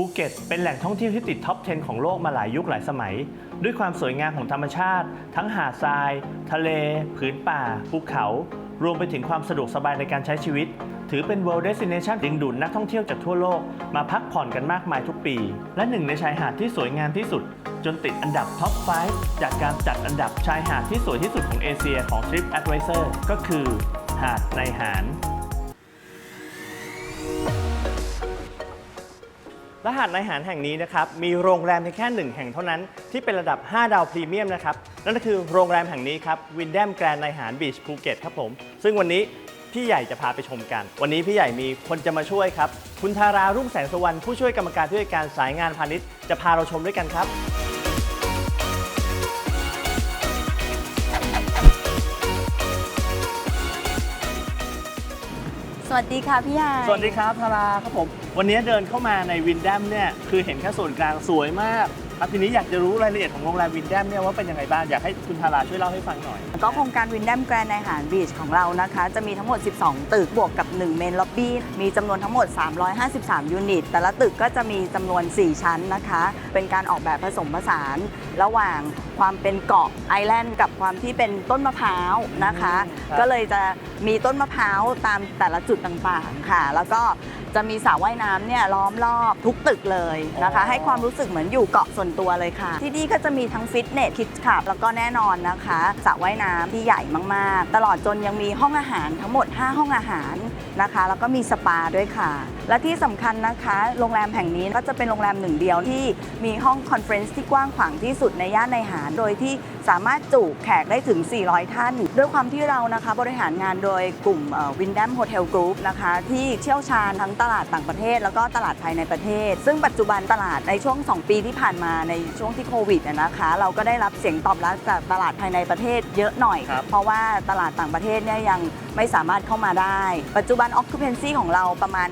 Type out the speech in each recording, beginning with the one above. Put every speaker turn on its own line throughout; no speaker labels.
ภูเก็ตเป็นแหล่งท่องเที่ยวที่ติดท็อป 10 ของโลกมาหลายยุคหลายสมัย ด้วยความสวยงามของธรรมชาติ ทั้งหาดทราย ทะเล ผืนป่า ภูเขา รวมไปถึงความสะดวกสบายในการใช้ชีวิต ถือเป็น World Destination ดึงดูดนักท่องเที่ยวจากทั่วโลก มาพักผ่อนกันมากมายทุกปี และหนึ่งในชายหาดที่สวยงามที่สุด จนติดอันดับท็อป 5 จากการจัดอันดับชายหาดที่สวยที่สุดของเอเชียของ Trip Advisor ก็คือ หาดในหาร และหาดในหารแห่งนี้นะครับมีโรงแรมเพียงแค่หนึ่งแห่งเท่านั้นที่เป็นระดับ 5 ดาวพรีเมียมนะครับนั่นก็คือโรงแรมแห่งนี้ครับวินแดมแกรนในหารบีชภูเก็ตครับผมซึ่งวันนี้พี่ใหญ่จะพาไปชมกัน วันนี้พี่ใหญ่มีคนจะมาช่วยครับ คุณธารารุ่งแสงสวรรณผู้ช่วยกรรมการผู้จัดการสายงานพาณิชย์จะพาเราชมด้วยกันครับ
สวัสดีค่ะพี่ใหญ่
สวัสดีครับธาราครับผม วันนี้เดินเข้ามาในวินแดมเนี่ยคือเห็นแค่ส่วนกลางสวยมากครับทีนี้อยากจะรู้รายละเอียดของโรงแรมวินแดมเนี่ยว่าเป็นยังไงบ้างอยากให้คุณธาราช่วยเล่าให้ฟังหน่อย
ก็โครงการวินแดมแกรนในหารบีชของเรานะคะ จะมีทั้งหมด 12 ตึกบวกกับ 1 เมนล็อบบี้มีจำนวนทั้งหมด 353 ยูนิต แต่ละตึกก็จะมีจำนวน 4 ชั้นนะคะ เป็นการออกแบบผสมผสาน ระหว่างความเป็นเกาะไอแลนด์กับความที่เป็นต้นมะพร้าวนะคะ
อืมครับ
ก็เลยจะมีต้นมะพร้าวตามแต่ละจุดต่างๆค่ะ แล้วก็ จะมีสระว่ายน้ำเนี่ยล้อมรอบทุกตึกเลยนะคะ ให้ความรู้สึกเหมือนอยู่เกาะส่วนตัวเลยค่ะ ที่นี่ก็จะมีทั้งฟิตเนสคิดคลับแล้วก็แน่นอนนะคะสระว่ายน้ำที่ใหญ่มากๆ ตลอดจนยังมีห้องอาหารทั้งหมด 5 ห้องอาหารนะคะ แล้วก็มีสปาด้วยค่ะ และที่สำคัญนะคะ โรงแรมแห่งนี้ก็จะเป็นโรงแรมหนึ่งเดียวที่มีห้องคอนเฟรนซ์ที่กว้างขวางที่สุดในย่านในหาร โดยที่สามารถจุแขกได้ถึง 400 ท่าน ด้วยความที่เรานะคะบริหารงานโดยกลุ่มวินดัมโฮเทลกรุ๊ปนะคะที่เชี่ยวชาญทั้งตลาดต่างประเทศ แล้วก็ตลาดภายในประเทศ ซึ่งปัจจุบันตลาดในช่วง 2 ปีที่ผ่านมาในช่วงที่โควิดอะนะคะ เราก็ได้รับเสียงตอบรับจากตลาดภายในประเทศเยอะหน่อย
ครับ
เพราะว่าตลาดต่างประเทศเนี่ยยังไม่สามารถเข้ามาได้ ปัจจุบัน occupancy ของเราประมาณ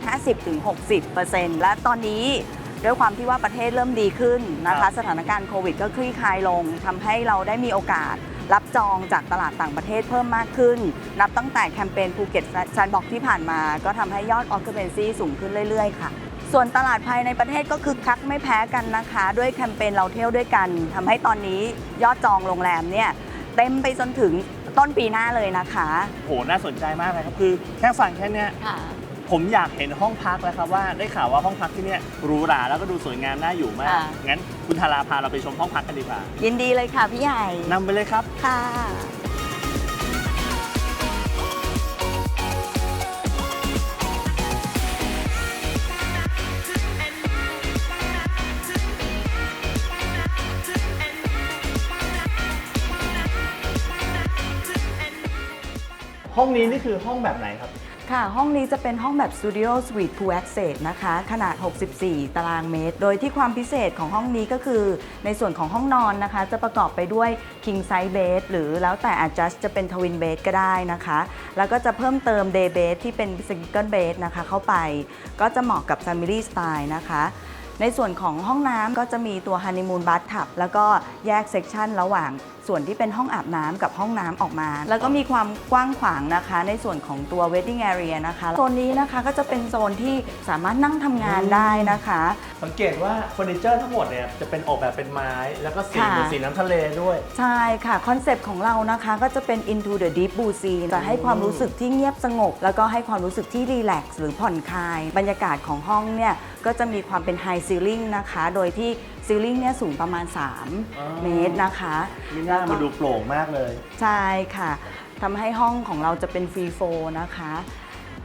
50-60%และตอนนี้ด้วยความที่ว่าประเทศเริ่มดีขึ้นนะ
ครั
คะ
บ
สถานการณ์โควิดก็คลี่คลายลงทำให้เราได้มีโอกาสรับจองจากตลาดต่างประเทศเพิ่มมากขึ้น นับตั้งแต่แคมเปญภูเก็ตแซนบ็อกที่ผ่านมา ก็ทำให้ยอด occupancy สูงขึ้นเรื่อยๆ ค่ะ ส่วนตลาดภายในประเทศก็คือคักไม่แพ้กันนะคะ ด้วยแคมเปญเราเที่ยวด้วยกันทำให้ตอนนี้ยอดจองโรงแรมเนี่ยเต็มไปจนถึงต้นปีหน้าเลยนะคะ
โห น่าสนใจมากเลยครับ คือแค่ฟังแค่เนี้ย
ค่ะ
ผมอยากเห็นห้องพักแล้วครับว่าได้ข่าวว่าห้องพักที่เนี่ยหรูหราแล้วก็ดูสวยงามน่าอยู่มาก
ค่ะ
งั้นคุณธาราพาเราไปชมห้องพักกันดีกว่า
ยินดีเลยค่ะพี่ใหญ่
นำไปเลยครับ
ค่ะ
ห้องนี้นี่คือห้องแบบไหนครับ
ค่ะ ห้องนี้จะเป็นห้องแบบ Studio Suite Pool Access นะคะ ขนาด 64 ตารางเมตร โดยที่ความพิเศษของห้องนี้ก็คือ ในส่วนของห้องนอนนะคะ จะประกอบไปด้วย King Size Bed หรือแล้วแต่ adjust จะเป็น Twin Bed ก็ได้นะคะ แล้วก็จะเพิ่มเติม Day Bed ที่เป็น Single Bed นะคะเข้าไป ก็จะเหมาะกับ Family Style นะคะ ในส่วนของห้องน้ำก็จะมีตัวฮันนีมูนบัตทับแล้วก็แยกเซกชันระหว่างส่วนที่เป็นห้องอาบน้ำกับห้องน้ำออกมา แล้วก็มีความกว้างขวางนะคะ ในส่วนของตัว Wedding Area นะคะโซนนี้นะคะก็จะเป็นโซนที่สามารถนั่งทำงานได้นะคะ
สังเกตว่าเฟอร์นิเจอร์ทั้งหมดเนี่ยจะเป็นออกแบบเป็นไม้ แล้วก็สี
ค่ะ
เหมือนสีน้ำทะเลด้วย
ใช่ค่ะ คอนเซปต์ของเรานะคะก็จะเป็น into the deep blue sea จะให้ความรู้สึกที่เงียบสงบ แล้วก็ให้ความรู้สึกที่รีแลกซ์หรือผ่อนคลาย บรรยากาศของห้องเนี่ย ก็จะมีความเป็นไฮซีลิงนะคะ โดยที่ซีลิงเนี่ยสูงประมาณ
อ๋อ
3 เมตรนะคะ
มีหน้ามาดูโปร่งมากเลย
ใช่ค่ะทำให้ห้องของเราจะเป็นฟรีโฟนะคะ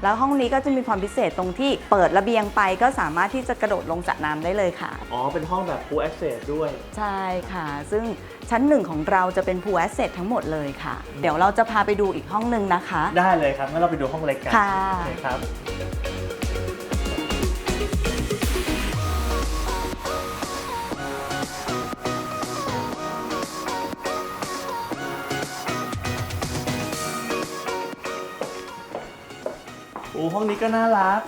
แล้วห้องนี้ก็จะมีความพิเศษตรงที่เปิดระเบียงไปก็สามารถที่จะกระโดดลงสระน้ำได้เลยค่ะ
อ๋อ เป็นห้องแบบ full access ด้วย
ใช่ค่ะ ซึ่งชั้นหนึ่งของเราจะเป็น Pool Asset ทั้งหมดเลยค่ะ เดี๋ยวเราจะพาไปดูอีกห้องหนึ่งนะคะ
ได้เลยครับงั้นเราไปดูห้องเล็กกัน
ค่ะ
โอเคครับ โอ้ห้องนี้ก็น่ารัก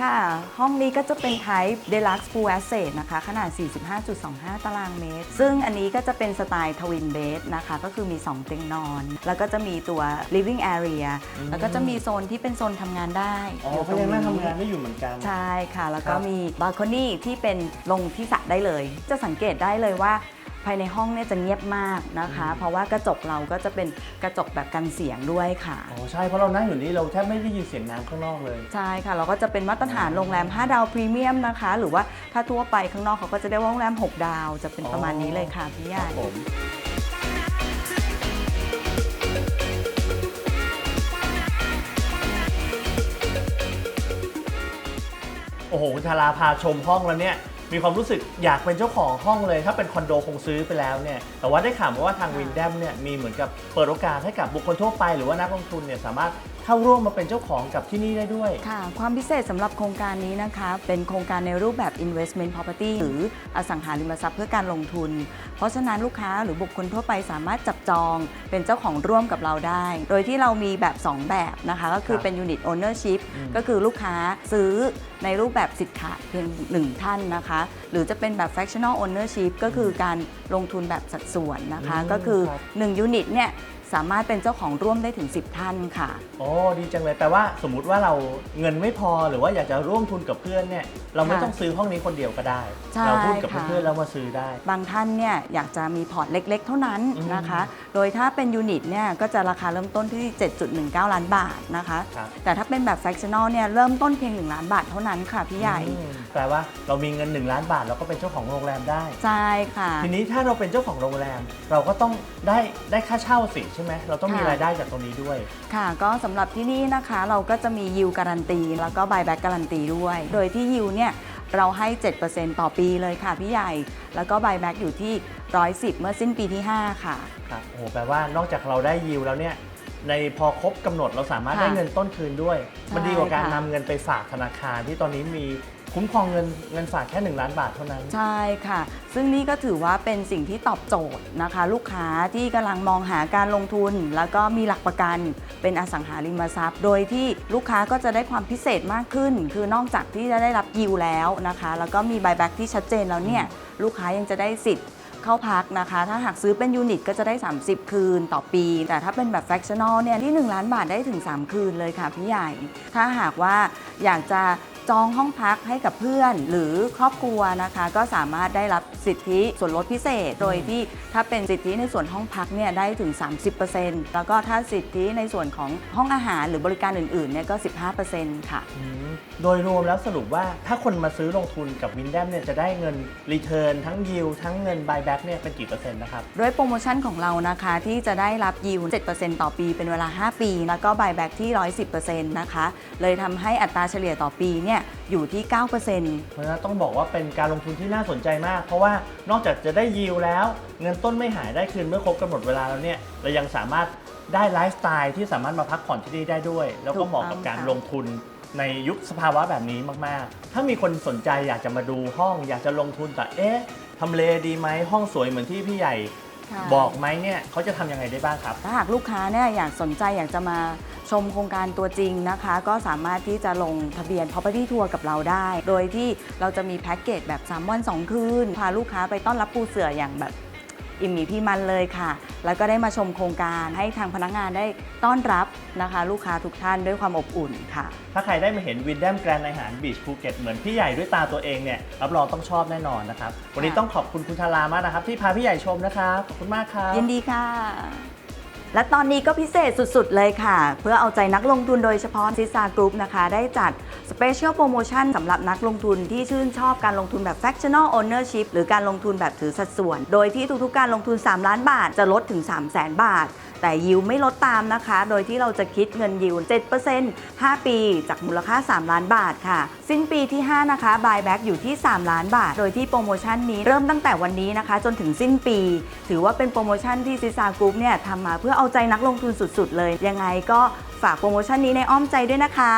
ค่ะ ห้องนี้ก็จะเป็น Type Deluxe Full Asset นะคะ ขนาด 45.25 ตารางเมตร ซึ่งอันนี้ก็จะเป็นสไตล์ Twin Bed นะคะ ก็คือมี 2 เตียงนอน แล้วก็จะมีตัว Living Area แล้วก็จะมีโซนที่เป็นโซนทำงานได้
อ๋อเขายังนั่งทำงานได้อยู่เหมือนกัน
ใช่ค่ะ แล้วก็
ครับ
มีบ a l ค o n y ที่เป็นลงที่สระได้เลย จะสังเกตได้เลยว่า ภายในห้องเนี่ยจะเงียบมากนะคะ เพราะว่ากระจกเราก็จะเป็นกระจกแบบกันเสียงด้วยค่ะ
อ๋อใช่เพราะเรานั่งอยู่นี่เราแทบไม่ได้ยินเสียงน้ำข้างนอกเลย
ใช่ค่ะ เราก็จะเป็นมาตรฐานโรงแรม 5 ดาวพรีเมียมนะคะ หรือว่าถ้าทั่วไปข้างนอกเขาก็จะได้ว่าโรงแรม 6 ดาว จะเป็นประมาณนี้เลยค่ะพี่ใหญ่
ผมโอ้โหคุณชาลาพาชมห้องแล้วเนี่ย มีความรู้สึกอยากเป็นเจ้าของห้องเลย ถ้าเป็นคอนโดคงซื้อไปแล้วเนี่ยแต่ว่าได้ข่าวมาว่าทางวินแดมเนี่ยมีเหมือนกับเปิดโอกาสให้กับบุคคลทั่วไป หรือว่านักลงทุนเนี่ยสามารถ เข้าร่วมมาเป็นเจ้าของกับที่นี่ได้ด้วย
ค่ะ ความพิเศษสำหรับโครงการนี้นะคะ เป็นโครงการในรูปแบบ investment property หรืออสังหาริมทรัพย์เพื่อการลงทุน เพราะฉะนั้นลูกค้าหรือบุคคลทั่วไปสามารถจับจองเป็นเจ้าของร่วมกับเราได้ โดยที่เรามีแบบ 2 แบบนะคะ ก็คือ
ครับ
เป็น unit ownership
อืม
ก็คือลูกค้าซื้อในรูปแบบสิทธิ์ขาดเพียงหนึ่งท่านนะคะ หรือจะเป็นแบบ fractional ownership ก็คือการลงทุนแบบสัดส่วนนะคะ
อืม
ก็คือ
ครับ
1 unit เนี่ย สามารถเป็นเจ้าของร่วมได้ถึง 10 ท่านค่ะ
โอ้ดีจังเลยแปลว่าสมมุติว่าเราเงินไม่พอหรือว่าอยากจะร่วมทุนกับเพื่อนเนี่ยเราไม่
ค่ะ
ต้องซื้อห้องนี้คนเดียวก็ได้
ใช่
เราพูดกับ
ค่ะ
เพื่อนๆแล้วมาซื้อได้
บางท่านเนี่ยอยากจะมีพอร์ตเล็กๆ เท่านั้น
อืม
นะคะ โดยถ้าเป็นยูนิตเนี่ยก็จะราคาเริ่มต้นที่ 7.19 ล้านบาทนะคะ
ครับ
แต่ถ้าเป็นแบบ fractional เนี่ยเริ่มต้นเพียง 1 ล้านบาทเท่านั้นค่ะพี่ใหญ่
อืม แปลว่าเรามีเงิน 1 ล้านบาท เราก็เป็นเจ้าของโรงแรมได้
ใช่ค่ะ
ทีนี้ถ้าเราเป็นเจ้าของโรงแรม เราก็ต้องได้ได้ค่าเช่าสิใช่ไหมเราต้องมี
ค่ะ
รายได้จากตรงนี้ด้วย
ค่ะ ก็สำหรับที่นี่นะคะเราก็จะมียิวการันตีแล้วก็ buyback การันตีด้วย โดยที่ยิวเนี่ยเราให้ 7%ต่อปีเลยค่ะพี่ใหญ่ แล้วก็ buyback อยู่ที่ 110 เมื่อสิ้นปีที่ 5 ค่ะ
ครับโอ้โหแปลว่านอกจากเราได้ยิวแล้วเนี่ย ในพอครบกำหนดเราสามารถ
ค่ะ
ได้เงินต้นคืนด้วย
ใช่
มันดีกว่าการ
ค่ะ
นำเงินไปฝากธนาคารที่ตอนนี้มี คุ้มครองเงินเงินฝากแค่ 1 ล้านบาทเท่านั้น
ใช่ค่ะ ซึ่งนี่ก็ถือว่าเป็นสิ่งที่ตอบโจทย์นะคะ ลูกค้าที่กำลังมองหาการลงทุน แล้วก็มีหลักประกันเป็นอสังหาริมทรัพย์ โดยที่ลูกค้าก็จะได้ความพิเศษมากขึ้น คือนอกจากที่จะได้รับยิวแล้วนะคะ แล้วก็มี buyback ที่ชัดเจนแล้วเนี่ยลูกค้ายังจะได้สิทธิ์เข้าพักนะคะ ถ้าหากซื้อเป็นยูนิตก็จะได้ 30 คืนต่อปี แต่ถ้าเป็นแบบ fractional เนี่ยที่ 1 ล้านบาทได้ถึง 3 คืนเลยค่ะพี่ใหญ่ ถ้าหากว่าอยากจะ จองห้องพักให้กับเพื่อนหรือครอบครัวนะคะ ก็สามารถได้รับสิทธิส่วนลดพิเศษ โดยที่ถ้าเป็นสิทธิในส่วนห้องพักเนี่ยได้ถึง 30%แล้วก็ถ้าสิทธิในส่วนของห้องอาหารหรือบริการอื่นๆเนี่ยก็ 15%ค่ะ
อืม โดยรวมแล้วสรุปว่าถ้าคนมาซื้อลงทุนกับวินแดมเนี่ยจะได้เงินรีเทิร์นทั้งยิวทั้งเงินบายแบ็กเนี่ยเป็นกี่เปอร์เซ็นต์นะครับ
ด้วยโปรโมชั่นของเรานะคะที่จะได้รับยิว7%ต่อปีเป็นเวลา 5 ปี แล้วก็ buyback ที่ 110%นะคะ เลยทำให้อัตราเฉลี่ยต่อปีเนี่ยอยู่ที่ 9%
เพราะฉะนั้นต้องบอกว่าเป็นการลงทุนที่น่าสนใจมาก เพราะว่านอกจากจะได้ยิวแล้ว เงินต้นไม่หายได้คืนเมื่อครบกำหนดเวลาแล้วเนี่ยเรายังสามารถได้ไลฟ์สไตล์ที่สามารถมาพักผ่อนที่นี่ได้ด้วย แล้วก็เหมาะกับการ
ถูกต้องค่ะ
ลงทุน ในยุคสภาวะแบบนี้มาก ๆ ถ้ามีคนสนใจอยากจะมาดูห้อง อยากจะลงทุนแต่เอ๊ะทำเลดีไหมห้องสวยเหมือนที่พี่ใหญ่
ค่ะ
บอกไหมเนี่ยเขาจะทำยังไงได้บ้างครับ
ถ้าหากลูกค้าเนี่ยอยากสนใจอยากจะมาชมโครงการตัวจริงนะคะ ก็สามารถที่จะลงทะเบียน property tour กับเราได้ โดยที่เราจะมีแพ็กเกจแบบ 3 วัน 2 คืน พาลูกค้าไปต้อนรับปูเสืออย่างแบบ อิ่มหมีพี่มันเลยค่ะ แล้วก็ได้มาชมโครงการให้ทางพนักงานได้ต้อนรับนะคะ ลูกค้าทุกท่านด้วยความอบอุ่นค่ะ
ถ้าใครได้มาเห็นวินแดมแกรนด์ในหารบีชภูเก็ตเหมือนพี่ใหญ่ด้วยตาตัวเองเนี่ยรับรองต้องชอบแน่นอนนะครับ วันนี้ต้องขอบคุณคุณธารามากนะครับ ที่พาพี่ใหญ่ชมนะครับขอบคุณมากครับ
ยินดีค่ะ และตอนนี้ก็พิเศษสุดๆ เลยค่ะ เพื่อเอาใจนักลงทุนโดยเฉพาะซิซากรุ๊ปนะคะ ได้จัดสเปเชียลโปรโมชั่นสำหรับนักลงทุนที่ชื่นชอบการลงทุนแบบ Fractional Ownership หรือการลงทุนแบบถือสัดส่วน โดยที่ทุกๆ การลงทุน 3 ล้านบาทจะลดถึง 3 0 0 0 0 0 บาท แต่ยิวไม่ลดตามนะคะ โดยที่เราจะคิดเงินยิว 7% 5 ปี จากมูลค่า 3 ล้านบาทค่ะ สิ้นปีที่ 5 นะคะ buyback อยู่ที่ 3 ล้านบาท โดยที่โปรโมชั่นนี้เริ่มตั้งแต่วันนี้นะคะ จนถึงสิ้นปี ถือว่าเป็นโปรโมชั่นที่ซิซากรุ๊ปเนี่ยทำมาเพื่อเอาใจนักลงทุนสุดๆ เลย ยังไงก็ฝากโปรโมชั่นนี้ในอ้อมใจด้วยนะคะ